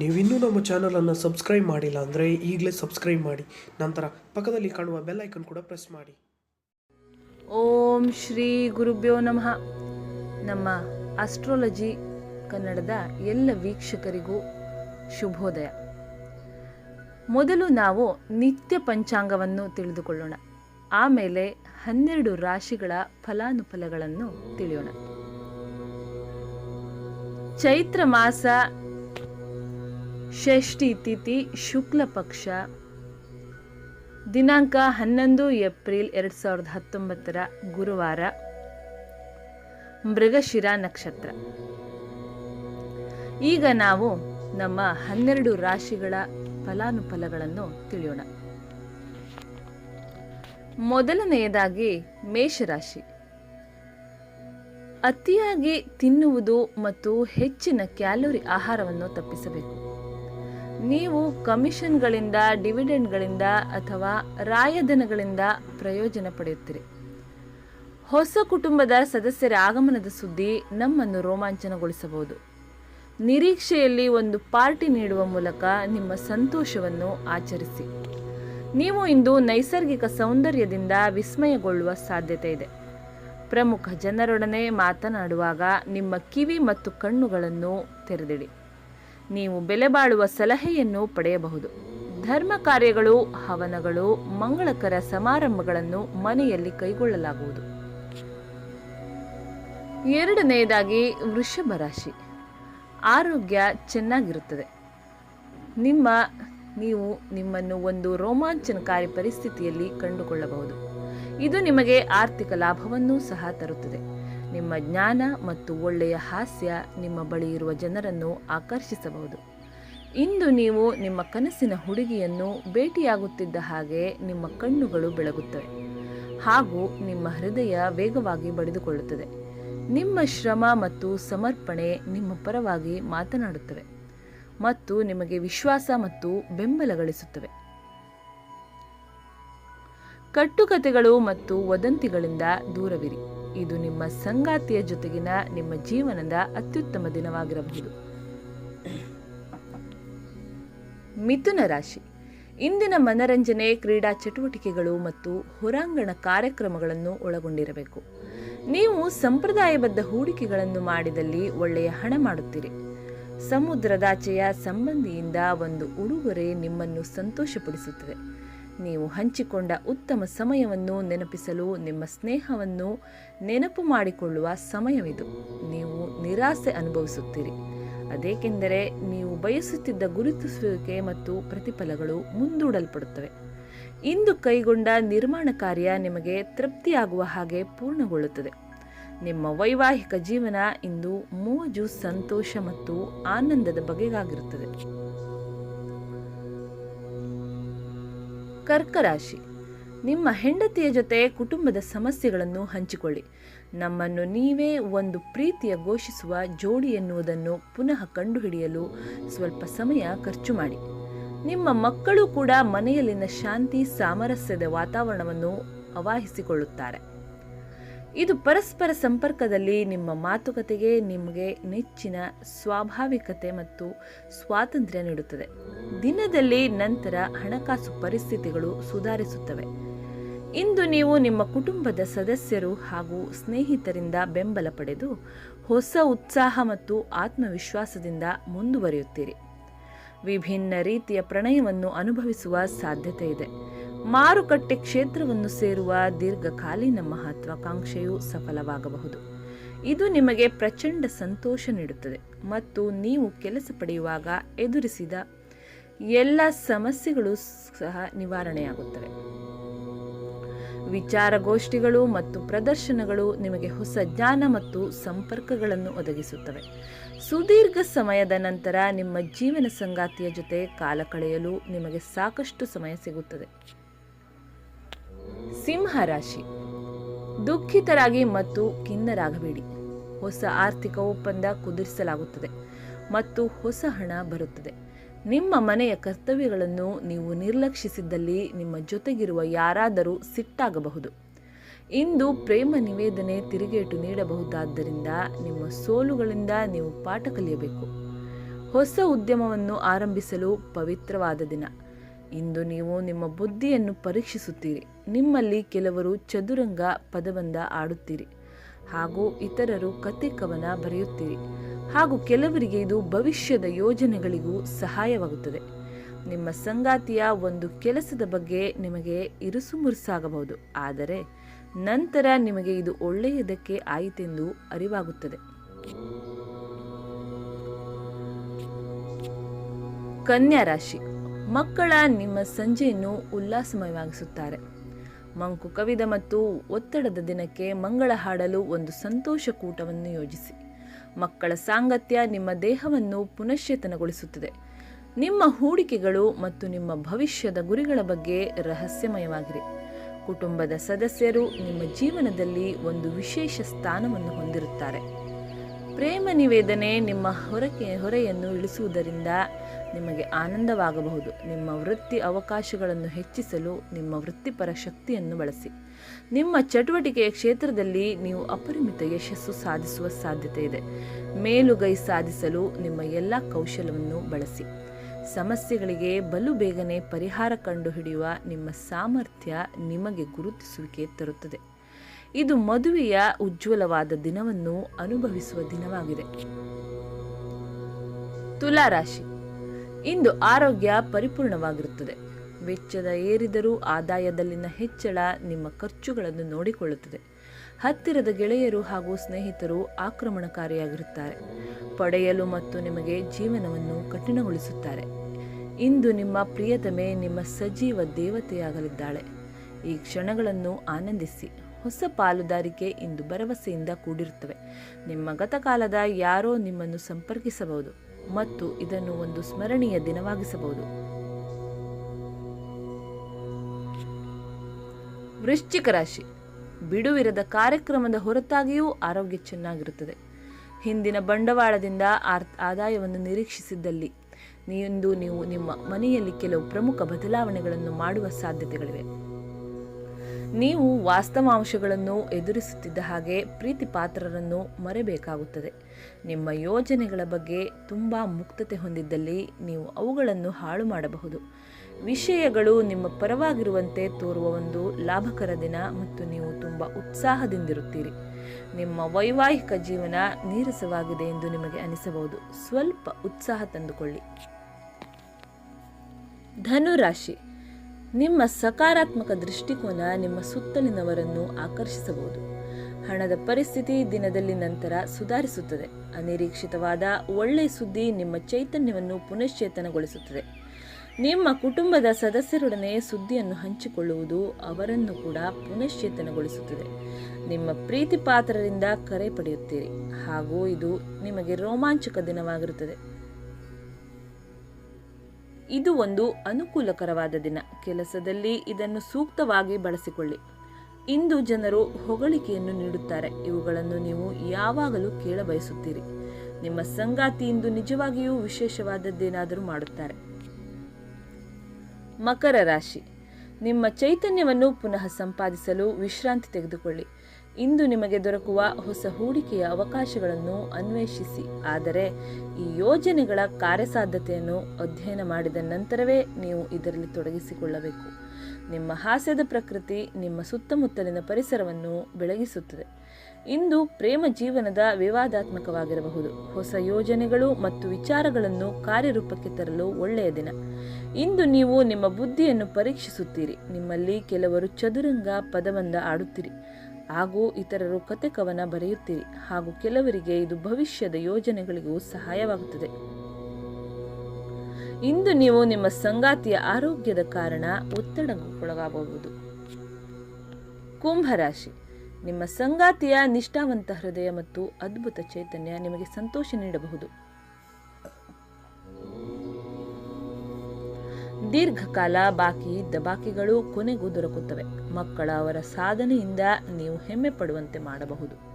ನೀವಿನ್ನೂ ನಮ್ಮ ಚಾನಲನ್ನು ಸಬ್ಸ್ಕ್ರೈಬ್ ಮಾಡಿಲ್ಲ ಅಂದರೆ ಈಗಲೇ ಸಬ್ಸ್ಕ್ರೈಬ್ ಮಾಡಿ. ನಂತರ ಪಕ್ಕದಲ್ಲಿ ಕಾಣುವ ಬೆಲ್ ಐಕನ್ ಕೂಡ ಪ್ರೆಸ್ ಮಾಡಿ. ಓಂ ಶ್ರೀ ಗುರುಭ್ಯೋ ನಮಃ. ನಮ್ಮ ಆಸ್ಟ್ರಾಲಜಿ ಕನ್ನಡದ ಎಲ್ಲ ವೀಕ್ಷಕರಿಗೂ ಶುಭೋದಯ. ಮೊದಲು ನಾವು ನಿತ್ಯ ಪಂಚಾಂಗವನ್ನು ತಿಳಿದುಕೊಳ್ಳೋಣ. ಆಮೇಲೆ ಹನ್ನೆರಡು ರಾಶಿಗಳ ಫಲಾನುಫಲಗಳನ್ನು ತಿಳಿಯೋಣ. ಚೈತ್ರ ಮಾಸ ಷಷ್ಠಿ ತಿಥಿ ಶುಕ್ಲ ಪಕ್ಷ. ದಿನಾಂಕ ಹನ್ನೊಂದು ಏಪ್ರಿಲ್ ಎರಡು ಸಾವಿರದ ಹತ್ತೊಂಬತ್ತರ ಗುರುವಾರ. ಮೃಗಶಿರ ನಕ್ಷತ್ರ. ಈಗ ನಾವು ನಮ್ಮ ಹನ್ನೆರಡು ರಾಶಿಗಳ ಫಲಾನುಫಲಗಳನ್ನು ತಿಳಿಯೋಣ. ಮೊದಲನೆಯದಾಗಿ ಮೇಷರಾಶಿ. ಅತಿಯಾಗಿ ತಿನ್ನುವುದು ಮತ್ತು ಹೆಚ್ಚಿನ ಕ್ಯಾಲೋರಿ ಆಹಾರವನ್ನು ತಪ್ಪಿಸಬೇಕು. ನೀವು ಕಮಿಷನ್ಗಳಿಂದ, ಡಿವಿಡೆಂಡ್ಗಳಿಂದ ಅಥವಾ ರಾಯಧನಗಳಿಂದ ಪ್ರಯೋಜನ ಪಡೆಯುತ್ತೀರಿ. ಹೊಸ ಕುಟುಂಬದ ಸದಸ್ಯರ ಆಗಮನದ ಸುದ್ದಿ ನಮ್ಮನ್ನು ರೋಮಾಂಚನಗೊಳಿಸಬಹುದು. ನಿರೀಕ್ಷೆಯಲ್ಲಿ ಒಂದು ಪಾರ್ಟಿ ನೀಡುವ ಮೂಲಕ ನಿಮ್ಮ ಸಂತೋಷವನ್ನು ಆಚರಿಸಿ. ನೀವು ಇಂದು ನೈಸರ್ಗಿಕ ಸೌಂದರ್ಯದಿಂದ ವಿಸ್ಮಯಗೊಳ್ಳುವ ಸಾಧ್ಯತೆ ಇದೆ. ಪ್ರಮುಖ ಜನರೊಡನೆ ಮಾತನಾಡುವಾಗ ನಿಮ್ಮ ಕಿವಿ ಮತ್ತು ಕಣ್ಣುಗಳನ್ನು ತೆರೆದಿಡಿ. ನೀವು ಬೆಲೆ ಬಾಳುವ ಸಲಹೆಯನ್ನು ಪಡೆಯಬಹುದು. ಧರ್ಮ ಕಾರ್ಯಗಳು, ಹವನಗಳು, ಮಂಗಳಕರ ಸಮಾರಂಭಗಳನ್ನು ಮನೆಯಲ್ಲಿ ಕೈಗೊಳ್ಳಲಾಗುವುದು. ಎರಡನೆಯದಾಗಿ ವೃಷಭ ರಾಶಿ. ಆರೋಗ್ಯ ಚೆನ್ನಾಗಿರುತ್ತದೆ. ನಿಮ್ಮ, ನೀವು ನಿಮ್ಮನ್ನು ಒಂದು ರೋಮಾಂಚನಕಾರಿ ಪರಿಸ್ಥಿತಿಯಲ್ಲಿ ಕಂಡುಕೊಳ್ಳಬಹುದು. ಇದು ನಿಮಗೆ ಆರ್ಥಿಕ ಲಾಭವನ್ನು ಸಹ ತರುತ್ತದೆ. ನಿಮ್ಮ ಜ್ಞಾನ ಮತ್ತು ಒಳ್ಳೆಯ ಹಾಸ್ಯ ನಿಮ್ಮ ಬಳಿ ಇರುವ ಜನರನ್ನು ಆಕರ್ಷಿಸಬಹುದು. ಇಂದು ನೀವು ನಿಮ್ಮ ಕನಸಿನ ಹುಡುಗಿಯನ್ನು ಭೇಟಿಯಾಗುತ್ತಿದ್ದ ಹಾಗೆ ನಿಮ್ಮ ಕಣ್ಣುಗಳು ಬೆಳಗುತ್ತವೆ. ಹಾಗೂ ನಿಮ್ಮ ಹೃದಯ ವೇಗವಾಗಿ ಬಡಿದುಕೊಳ್ಳುತ್ತದೆ. ನಿಮ್ಮ ಶ್ರಮ ಮತ್ತು ಸಮರ್ಪಣೆ ನಿಮ್ಮ ಪರವಾಗಿ ಮಾತನಾಡುತ್ತವೆ ಮತ್ತು ನಿಮಗೆ ವಿಶ್ವಾಸ ಮತ್ತು ಬೆಂಬಲ ಗಳಿಸುತ್ತವೆ. ಕಟ್ಟುಕತೆಗಳು ಮತ್ತು ವದಂತಿಗಳಿಂದ ದೂರವಿರಿ. ಇದು ನಿಮ್ಮ ಸಂಗಾತಿಯ ಜೊತೆಗಿನ ನಿಮ್ಮ ಜೀವನದ ಅತ್ಯುತ್ತಮ ದಿನವಾಗಿರಬಹುದು. ಮಿಥುನ ರಾಶಿ. ಇಂದಿನ ಮನರಂಜನೆ, ಕ್ರೀಡಾ ಚಟುವಟಿಕೆಗಳು ಮತ್ತು ಹೊರಾಂಗಣ ಕಾರ್ಯಕ್ರಮಗಳನ್ನು ಒಳಗೊಂಡಿರಬೇಕು. ನೀವು ಸಂಪ್ರದಾಯಬದ್ಧ ಹೂಡಿಕೆಗಳನ್ನು ಮಾಡಿದಲ್ಲಿ ಒಳ್ಳೆಯ ಹಣ ಮಾಡುತ್ತೀರಿ. ಸಮುದ್ರದಾಚೆಯ ಸಂಬಂಧಿಯಿಂದ ಒಂದು ಉಡುಗೊರೆ ನಿಮ್ಮನ್ನು ಸಂತೋಷಪಡಿಸುತ್ತದೆ. ನೀವು ಹಂಚಿಕೊಂಡ ಉತ್ತಮ ಸಮಯವನ್ನು ನೆನಪಿಸಲು ನಿಮ್ಮ ಸ್ನೇಹವನ್ನು ನೆನಪು ಮಾಡಿಕೊಳ್ಳುವ ಸಮಯವಿದು. ನೀವು ನಿರಾಸೆ ಅನುಭವಿಸುತ್ತೀರಿ. ಅದೇಕೆಂದರೆ ನೀವು ಬಯಸುತ್ತಿದ್ದ ಗುರುತಿಸುವಿಕೆ ಮತ್ತು ಪ್ರತಿಫಲಗಳು ಮುಂದೂಡಲ್ಪಡುತ್ತವೆ. ಇಂದು ಕೈಗೊಂಡ ನಿರ್ಮಾಣ ಕಾರ್ಯ ನಿಮಗೆ ತೃಪ್ತಿಯಾಗುವ ಹಾಗೆ ಪೂರ್ಣಗೊಳ್ಳುತ್ತದೆ. ನಿಮ್ಮ ವೈವಾಹಿಕ ಜೀವನ ಇಂದು ಮೋಜು ಸಂತೋಷ ಮತ್ತು ಆನಂದದ ಬಗೆಗಾಗಿರುತ್ತದೆ. ಕರ್ಕರಾಶಿ. ನಿಮ್ಮ ಹೆಂಡತಿಯ ಜೊತೆ ಕುಟುಂಬದ ಸಮಸ್ಯೆಗಳನ್ನು ಹಂಚಿಕೊಳ್ಳಿ. ನಮ್ಮನ್ನು ನೀವೇ ಒಂದು ಪ್ರೀತಿಯ ಘೋಷಿಸುವ ಜೋಡಿ ಎನ್ನುವುದನ್ನು ಪುನಃ ಕಂಡುಹಿಡಿಯಲು ಸ್ವಲ್ಪ ಸಮಯ ಖರ್ಚು ಮಾಡಿ. ನಿಮ್ಮ ಮಕ್ಕಳು ಕೂಡ ಮನೆಯಲ್ಲಿನ ಶಾಂತಿ, ಸಾಮರಸ್ಯದ ವಾತಾವರಣವನ್ನು ಅವಾಹಿಸಿಕೊಳ್ಳುತ್ತಾರೆ ಇದು ಪರಸ್ಪರ ಸಂಪರ್ಕದಲ್ಲಿ ನಿಮ್ಮ ಮಾತುಕತೆಗೆ ನಿಮಗೆ ನೆಚ್ಚಿನ ಸ್ವಾಭಾವಿಕತೆ ಮತ್ತು ಸ್ವಾತಂತ್ರ್ಯ ನೀಡುತ್ತದೆ. ದಿನದಲ್ಲಿ ನಂತರ ಹಣಕಾಸು ಪರಿಸ್ಥಿತಿಗಳು ಸುಧಾರಿಸುತ್ತವೆ. ಇಂದು ನೀವು ನಿಮ್ಮ ಕುಟುಂಬದ ಸದಸ್ಯರು ಹಾಗೂ ಸ್ನೇಹಿತರಿಂದ ಬೆಂಬಲ ಪಡೆದು ಹೊಸ ಉತ್ಸಾಹ ಮತ್ತು ಆತ್ಮವಿಶ್ವಾಸದಿಂದ ಮುಂದುವರಿಯುತ್ತೀರಿ. ವಿಭಿನ್ನ ರೀತಿಯ ಪ್ರಣಯವನ್ನು ಅನುಭವಿಸುವ ಸಾಧ್ಯತೆ ಇದೆ. ಮಾರುಕಟ್ಟೆ ಕ್ಷೇತ್ರವನ್ನು ಸೇರುವ ದೀರ್ಘಕಾಲೀನ ಮಹತ್ವಾಕಾಂಕ್ಷೆಯು ಸಫಲವಾಗಬಹುದು. ಇದು ನಿಮಗೆ ಪ್ರಚಂಡ ಸಂತೋಷ ನೀಡುತ್ತದೆ ಮತ್ತು ನೀವು ಕೆಲಸ ಪಡೆಯುವಾಗ ಎದುರಿಸಿದ ಎಲ್ಲ ಸಮಸ್ಯೆಗಳು ಸಹ ನಿವಾರಣೆಯಾಗುತ್ತವೆ. ವಿಚಾರಗೋಷ್ಠಿಗಳು ಮತ್ತು ಪ್ರದರ್ಶನಗಳು ನಿಮಗೆ ಹೊಸ ಜ್ಞಾನ ಮತ್ತು ಸಂಪರ್ಕಗಳನ್ನು ಒದಗಿಸುತ್ತವೆ. ಸುದೀರ್ಘ ಸಮಯದ ನಂತರ ನಿಮ್ಮ ಜೀವನ ಸಂಗಾತಿಯ ಜೊತೆ ಕಾಲ ಕಳೆಯಲು ನಿಮಗೆ ಸಾಕಷ್ಟು ಸಮಯ ಸಿಗುತ್ತದೆ. ಸಿಂಹ ರಾಶಿ. ದುಃಖಿತರಾಗಿ ಮತ್ತು ಖಿನ್ನರಾಗಬೇಡಿ ಹೊಸ ಆರ್ಥಿಕ ಒಪ್ಪಂದ ಕುದುರಿಸಲಾಗುತ್ತದೆ ಮತ್ತು ಹೊಸ ಹಣ ಬರುತ್ತದೆ. ನಿಮ್ಮ ಮನೆಯ ಕರ್ತವ್ಯಗಳನ್ನು ನೀವು ನಿರ್ಲಕ್ಷಿಸಿದ್ದಲ್ಲಿ ನಿಮ್ಮ ಜೊತೆಗಿರುವ ಯಾರಾದರೂ ಸಿಟ್ಟಾಗಬಹುದು. ಇಂದು ಪ್ರೇಮ ನಿವೇದನೆ ತಿರುಗೇಟು ನೀಡಬಹುದಾದ್ದರಿಂದ ನಿಮ್ಮ ಸೋಲುಗಳಿಂದ ನೀವು ಪಾಠ ಕಲಿಯಬೇಕು. ಹೊಸ ಉದ್ಯಮವನ್ನು ಆರಂಭಿಸಲು ಪವಿತ್ರವಾದ ದಿನ. ಇಂದು ನೀವು ನಿಮ್ಮ ಬುದ್ಧಿಯನ್ನು ಪರೀಕ್ಷಿಸುತ್ತೀರಿ. ನಿಮ್ಮಲ್ಲಿ ಕೆಲವರು ಚದುರಂಗ ಪದಬಂಧ ಆಡುತ್ತೀರಿ ಹಾಗೂ ಇತರರು ಕತೆ ಕವನ ಬರೆಯುತ್ತೀರಿ ಹಾಗೂ ಕೆಲವರಿಗೆ ಇದು ಭವಿಷ್ಯದ ಯೋಜನೆಗಳಿಗೂ ಸಹಾಯವಾಗುತ್ತದೆ. ನಿಮ್ಮ ಸಂಗಾತಿಯ ಒಂದು ಕೆಲಸದ ಬಗ್ಗೆ ನಿಮಗೆ ಇರುಸುಮುರುಸಾಗಬಹುದು ಆದರೆ ನಂತರ ನಿಮಗೆ ಇದು ಒಳ್ಳೆಯದಕ್ಕೆ ಆಯಿತೆಂದು ಅರಿವಾಗುತ್ತದೆ. ಕನ್ಯಾ ರಾಶಿ. ಮಕ್ಕಳ ನಿಮ್ಮ ಸಂಜೆಯನ್ನು ಉಲ್ಲಾಸಮಯವಾಗಿಸುತ್ತಾರೆ. ಮಂಕು ಕವಿದ ಮತ್ತು ಒತ್ತಡದ ದಿನಕ್ಕೆ ಮಂಗಳ ಹಾಡಲು ಒಂದು ಸಂತೋಷ ಕೂಟವನ್ನು ಯೋಜಿಸಿ. ಮಕ್ಕಳ ಸಾಂಗತ್ಯ ನಿಮ್ಮ ದೇಹವನ್ನು ಪುನಶ್ಚೇತನಗೊಳಿಸುತ್ತದೆ. ನಿಮ್ಮ ಹೂಡಿಕೆಗಳು ಮತ್ತು ನಿಮ್ಮ ಭವಿಷ್ಯದ ಗುರಿಗಳ ಬಗ್ಗೆ ರಹಸ್ಯಮಯವಾಗಿರಿ. ಕುಟುಂಬದ ಸದಸ್ಯರು ನಿಮ್ಮ ಜೀವನದಲ್ಲಿ ಒಂದು ವಿಶೇಷ ಸ್ಥಾನವನ್ನು ಹೊಂದಿರುತ್ತಾರೆ. ಪ್ರೇಮ ನಿವೇದನೆ ನಿಮ್ಮ ಹೊರಕೆ ಹೊರೆಯನ್ನು ಇಳಿಸುವುದರಿಂದ ನಿಮಗೆ ಆನಂದವಾಗಬಹುದು. ನಿಮ್ಮ ವೃತ್ತಿ ಅವಕಾಶಗಳನ್ನು ಹೆಚ್ಚಿಸಲು, ನಿಮ್ಮ ವೃತ್ತಿಪರ ಶಕ್ತಿಯನ್ನು ಬಳಸಿ. ನಿಮ್ಮ ಚಟುವಟಿಕೆಯ ಕ್ಷೇತ್ರದಲ್ಲಿ ನೀವು ಅಪರಿಮಿತ ಯಶಸ್ಸು ಸಾಧಿಸುವ ಸಾಧ್ಯತೆ ಇದೆ. ಮೇಲುಗೈ ಸಾಧಿಸಲು ನಿಮ್ಮ ಎಲ್ಲ ಕೌಶಲವನ್ನು ಬಳಸಿ. ಸಮಸ್ಯೆಗಳಿಗೆ ಬಲು ಬೇಗನೆ ಪರಿಹಾರ ಕಂಡುಹಿಡಿಯುವ ನಿಮ್ಮ ಸಾಮರ್ಥ್ಯ ನಿಮಗೆ ಗುರುತಿಸುವಿಕೆ ತರುತ್ತದೆ. ಇದು ಮದುವೆಯ ಉಜ್ವಲವಾದ ದಿನವನ್ನು ಅನುಭವಿಸುವ ದಿನವಾಗಿದೆ. ತುಲಾರಾಶಿ ಇಂದು ಆರೋಗ್ಯ ಪರಿಪೂರ್ಣವಾಗಿರುತ್ತದೆ. ವೆಚ್ಚದ ಏರಿದರೂ ಆದಾಯದಲ್ಲಿನ ಹೆಚ್ಚಳ ನಿಮ್ಮ ಖರ್ಚುಗಳನ್ನು ನೋಡಿಕೊಳ್ಳುತ್ತದೆ. ಹತ್ತಿರದ ಗೆಳೆಯರು ಹಾಗೂ ಸ್ನೇಹಿತರು ಆಕ್ರಮಣಕಾರಿಯಾಗಿರುತ್ತಾರೆ. ಪಡೆಯಲು ಮತ್ತು ನಿಮಗೆ ಜೀವನವನ್ನು ಕಠಿಣಗೊಳಿಸುತ್ತಾರೆ. ಇಂದು ನಿಮ್ಮ ಪ್ರಿಯತಮೆ ನಿಮ್ಮ ಸಜೀವ ದೇವತೆಯಾಗಲಿದ್ದಾಳೆ. ಈ ಕ್ಷಣಗಳನ್ನು ಆನಂದಿಸಿ. ಹೊಸ ಪಾಲುದಾರಿಕೆ ಇಂದು ಭರವಸೆಯಿಂದ ಕೂಡಿರುತ್ತವೆ. ನಿಮ್ಮ ಗತಕಾಲದ ಯಾರೋ ನಿಮ್ಮನ್ನು ಸಂಪರ್ಕಿಸಬಹುದು. ಮತ್ತು ಇದನ್ನು ಒಂದು ಸ್ಮರಣೀಯ ದಿನವಾಗಿಸಬಹುದು. ವೃಶ್ಚಿಕ ರಾಶಿ. ಬಿಡುವಿರದ ಕಾರ್ಯಕ್ರಮದ ಹೊರತಾಗಿಯೂ ಆರೋಗ್ಯ ಚೆನ್ನಾಗಿರುತ್ತದೆ. ಹಿಂದಿನ ಬಂಡವಾಳದಿಂದ ಆದಾಯವನ್ನು ನಿರೀಕ್ಷಿಸಿದ್ದಲ್ಲಿ. ಇಂದು ನೀವು ನಿಮ್ಮ ಮನೆಯಲ್ಲಿ ಕೆಲವು ಪ್ರಮುಖ ಬದಲಾವಣೆಗಳನ್ನು ಮಾಡುವ ಸಾಧ್ಯತೆಗಳಿವೆ. ನೀವು ವಾಸ್ತವಾಂಶಗಳನ್ನು ಎದುರಿಸುತ್ತಿದ್ದ ಹಾಗೆ ಪ್ರೀತಿ ಪಾತ್ರರನ್ನು ಮರೆಬೇಕಾಗುತ್ತದೆ. ನಿಮ್ಮ ಯೋಜನೆಗಳ ಬಗ್ಗೆ ತುಂಬ ಮುಕ್ತತೆ ಹೊಂದಿದ್ದಲ್ಲಿ ನೀವು ಅವುಗಳನ್ನು ಹಾಳು ಮಾಡಬಹುದು. ವಿಷಯಗಳು ನಿಮ್ಮ ಪರವಾಗಿರುವಂತೆ ತೋರುವ ಒಂದು ಲಾಭಕರ ದಿನ ಮತ್ತು ನೀವು ತುಂಬ ಉತ್ಸಾಹದಿಂದಿರುತ್ತೀರಿ. ನಿಮ್ಮ ವೈವಾಹಿಕ ಜೀವನ ನೀರಸವಾಗಿದೆ ಎಂದು ನಿಮಗೆ ಅನಿಸಬಹುದು. ಸ್ವಲ್ಪ ಉತ್ಸಾಹ ತಂದುಕೊಳ್ಳಿ. ಧನುರಾಶಿ. ನಿಮ್ಮ ಸಕಾರಾತ್ಮಕ ದೃಷ್ಟಿಕೋನ ನಿಮ್ಮ ಸುತ್ತಲಿನವರನ್ನು ಆಕರ್ಷಿಸಬಹುದು. ಹಣದ ಪರಿಸ್ಥಿತಿ ದಿನದಲ್ಲಿ ನಂತರ ಸುಧಾರಿಸುತ್ತದೆ. ಅನಿರೀಕ್ಷಿತವಾದ ಒಳ್ಳೆಯ ಸುದ್ದಿ ನಿಮ್ಮ ಚೈತನ್ಯವನ್ನು ಪುನಶ್ಚೇತನಗೊಳಿಸುತ್ತದೆ. ನಿಮ್ಮ ಕುಟುಂಬದ ಸದಸ್ಯರೊಡನೆ ಸುದ್ದಿಯನ್ನು ಹಂಚಿಕೊಳ್ಳುವುದು ಅವರನ್ನು ಕೂಡ ಪುನಶ್ಚೇತನಗೊಳಿಸುತ್ತದೆ. ನಿಮ್ಮ ಪ್ರೀತಿ ಪಾತ್ರರಿಂದ ಕರೆ ಪಡೆಯುತ್ತೀರಿ. ಹಾಗೂ ಇದು ನಿಮಗೆ ರೋಮಾಂಚಕ ದಿನವಾಗಿರುತ್ತದೆ. ಇದು ಒಂದು ಅನುಕೂಲಕರವಾದ ದಿನ. ಕೆಲಸದಲ್ಲಿ ಇದನ್ನು ಸೂಕ್ತವಾಗಿ ಬಳಸಿಕೊಳ್ಳಿ. ಇಂದು ಜನರು ಹೊಗಳಿಕೆಯನ್ನು ನೀಡುತ್ತಾರೆ. ಇವುಗಳನ್ನು ನೀವು ಯಾವಾಗಲೂ ಕೇಳಬಯಸುತ್ತೀರಿ. ನಿಮ್ಮ ಸಂಗಾತಿ ಇಂದು ನಿಜವಾಗಿಯೂ ವಿಶೇಷವಾದದ್ದೇನಾದರೂ ಮಾಡುತ್ತಾರೆ. ಮಕರ ರಾಶಿ. ನಿಮ್ಮ ಚೈತನ್ಯವನ್ನು ಪುನಃ ಸಂಪಾದಿಸಲು ವಿಶ್ರಾಂತಿ ತೆಗೆದುಕೊಳ್ಳಿ. ಇಂದು ನಿಮಗೆ ದೊರಕುವ ಹೊಸ ಹೂಡಿಕೆಯ ಅವಕಾಶಗಳನ್ನು ಅನ್ವೇಷಿಸಿ. ಆದರೆ, ಈ ಯೋಜನೆಗಳ ಕಾರ್ಯಸಾಧ್ಯತೆಯನ್ನು ಅಧ್ಯಯನ ಮಾಡಿದ ನಂತರವೇ ನೀವು ಇದರಲ್ಲಿ ತೊಡಗಿಸಿಕೊಳ್ಳಬೇಕು. ನಿಮ್ಮ ಹಾಸ್ಯದ ಪ್ರಕೃತಿ ನಿಮ್ಮ ಸುತ್ತಮುತ್ತಲಿನ ಪರಿಸರವನ್ನು ಬೆಳಗಿಸುತ್ತದೆ. ಇಂದು ಪ್ರೇಮ ಜೀವನದ ವಿವಾದಾತ್ಮಕವಾಗಿರಬಹುದು. ಹೊಸ ಯೋಜನೆಗಳು ಮತ್ತು ವಿಚಾರಗಳನ್ನು ಕಾರ್ಯರೂಪಕ್ಕೆ ತರಲು ಒಳ್ಳೆಯ ದಿನ. ಇಂದು ನೀವು ನಿಮ್ಮ ಬುದ್ಧಿಯನ್ನು ಪರೀಕ್ಷಿಸುತ್ತೀರಿ. ನಿಮ್ಮಲ್ಲಿ ಕೆಲವರು ಚದುರಂಗ ಪದಬಂಧ ಆಡುತ್ತೀರಿ. ಹಾಗೂ ಇತರರು ಕತೆ ಕವನ ಬರೆಯುತ್ತೀರಿ ಹಾಗೂ ಕೆಲವರಿಗೆ ಇದು ಭವಿಷ್ಯದ ಯೋಜನೆಗಳಿಗೂ ಸಹಾಯವಾಗುತ್ತದೆ. ಇಂದು ನೀವು ನಿಮ್ಮ ಸಂಗಾತಿಯ ಆರೋಗ್ಯದ ಕಾರಣ ಒತ್ತಡಕ್ಕೊಳಗಾಗಬಹುದು ಕುಂಭರಾಶಿ. ನಿಮ್ಮ ಸಂಗಾತಿಯ ನಿಷ್ಠಾವಂತ ಹೃದಯ ಮತ್ತು ಅದ್ಭುತ ಚೈತನ್ಯ ನಿಮಗೆ ಸಂತೋಷ ನೀಡಬಹುದು. ದೀರ್ಘಕಾಲ ಬಾಕಿ ಇದ್ದ ಬಾಕಿಗಳು ಕೊನೆಗೂ ದೊರಕುತ್ತವೆ. ಮಕ್ಕಳ ಅವರ ಸಾಧನೆಯಿಂದ ನೀವು ಹೆಮ್ಮೆ ಪಡುವಂತೆ ಮಾಡಬಹುದು.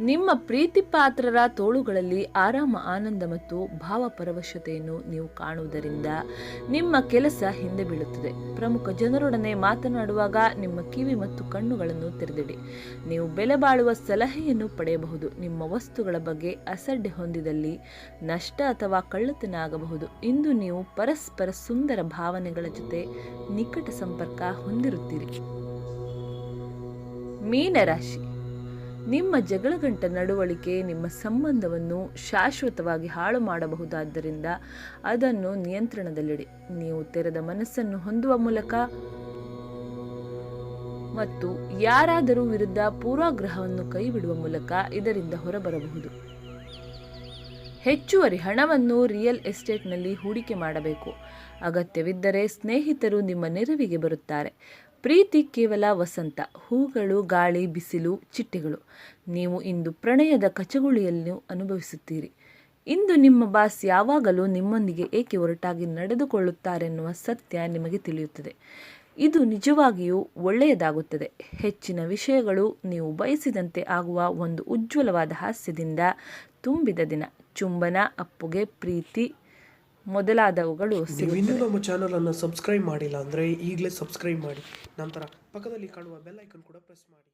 ನಿಮ್ಮ ಪ್ರೀತಿ ಪಾತ್ರರ ತೋಳುಗಳಲ್ಲಿ ಆರಾಮ, ಆನಂದ ಮತ್ತು ಭಾವಪರವಶತೆಯನ್ನು ನೀವು ಕಾಣುವುದರಿಂದ ನಿಮ್ಮ ಕೆಲಸ ಹಿಂದೆ ಬೀಳುತ್ತದೆ. ಪ್ರಮುಖ ಜನರೊಡನೆ ಮಾತನಾಡುವಾಗ ನಿಮ್ಮ ಕಿವಿ ಮತ್ತು ಕಣ್ಣುಗಳನ್ನು ತೆರೆದಿಡಿ. ನೀವು ಬೆಲೆ ಬಾಳುವ ಸಲಹೆಯನ್ನು ಪಡೆಯಬಹುದು. ನಿಮ್ಮ ವಸ್ತುಗಳ ಬಗ್ಗೆ ಅಸಡ್ಡೆ ಹೊಂದಿದಲ್ಲಿ ನಷ್ಟ ಅಥವಾ ಕಳ್ಳತನ ಆಗಬಹುದು ಇಂದು ನೀವು ಪರಸ್ಪರ ಸುಂದರ ಭಾವನೆಗಳ ಜೊತೆ ನಿಕಟ ಸಂಪರ್ಕ ಹೊಂದಿರುತ್ತೀರಿ. ಮೀನರಾಶಿ. ನಿಮ್ಮ ಜಗಳಗಂಟ ನಡವಳಿಕೆ, ನಿಮ್ಮ ಸಂಬಂಧವನ್ನು ಶಾಶ್ವತವಾಗಿ ಹಾಳು ಮಾಡಬಹುದಾದ್ದರಿಂದ ಅದನ್ನು ನಿಯಂತ್ರಣದಲ್ಲಿಡಿ. ನೀವು ತೆರೆದ ಮನಸ್ಸನ್ನು ಹೊಂದುವ ಮೂಲಕ ಮತ್ತು ಯಾರಾದರೂ ವಿರುದ್ಧ ಪೂರ್ವಾಗ್ರಹವನ್ನು ಕೈಬಿಡುವ ಮೂಲಕ ಇದರಿಂದ ಹೊರಬರಬಹುದು. ಹೆಚ್ಚುವರಿ ಹಣವನ್ನು ರಿಯಲ್ ಎಸ್ಟೇಟ್ನಲ್ಲಿ ಹೂಡಿಕೆ ಮಾಡಬೇಕು. ಅಗತ್ಯವಿದ್ದರೆ ಸ್ನೇಹಿತರು ನಿಮ್ಮ ನೆರವಿಗೆ ಬರುತ್ತಾರೆ. ಪ್ರೀತಿ ಕೇವಲ ವಸಂತ, ಹೂಗಳು, ಗಾಳಿ, ಬಿಸಿಲು, ಚಿಟ್ಟೆಗಳು. ನೀವು ಇಂದು ಪ್ರಣಯದ ಕಚಗುಳಿಯನ್ನು ಅನುಭವಿಸುತ್ತೀರಿ. ಇಂದು ನಿಮ್ಮ ಬಾಸ್ ಯಾವಾಗಲೂ ನಿಮ್ಮೊಂದಿಗೆ ಏಕೆ ಒರಟಾಗಿ ನಡೆದುಕೊಳ್ಳುತ್ತಾರೆನ್ನುವ ಸತ್ಯ ನಿಮಗೆ ತಿಳಿಯುತ್ತದೆ. ಇದು ನಿಜವಾಗಿಯೂ ಒಳ್ಳೆಯದಾಗುತ್ತದೆ. ಹೆಚ್ಚಿನ ವಿಷಯಗಳು ನೀವು ಬಯಸಿದಂತೆ ಆಗುವ ಒಂದು ಉಜ್ವಲವಾದ ಹಾಸ್ಯದಿಂದ ತುಂಬಿದ ದಿನ. ಚುಂಬನ, ಅಪ್ಪುಗೆ ಪ್ರೀತಿ ಮೊದಲಾದವುಗಳು ನೀವು ಚಾನಲ್ ಇನ್ನೂ ನಮ್ಮ ಚಾನಲನ್ನು ಸಬ್ಸ್ಕ್ರೈಬ್ ಮಾಡಿಲ್ಲ ಅಂದರೆ ಈಗಲೇ ಸಬ್ಸ್ಕ್ರೈಬ್ ಮಾಡಿ. ನಂತರ ಪಕ್ಕದಲ್ಲಿ ಕಾಣುವ ಬೆಲ್ ಐಕನ್ ಕೂಡ ಪ್ರೆಸ್ ಮಾಡಿ.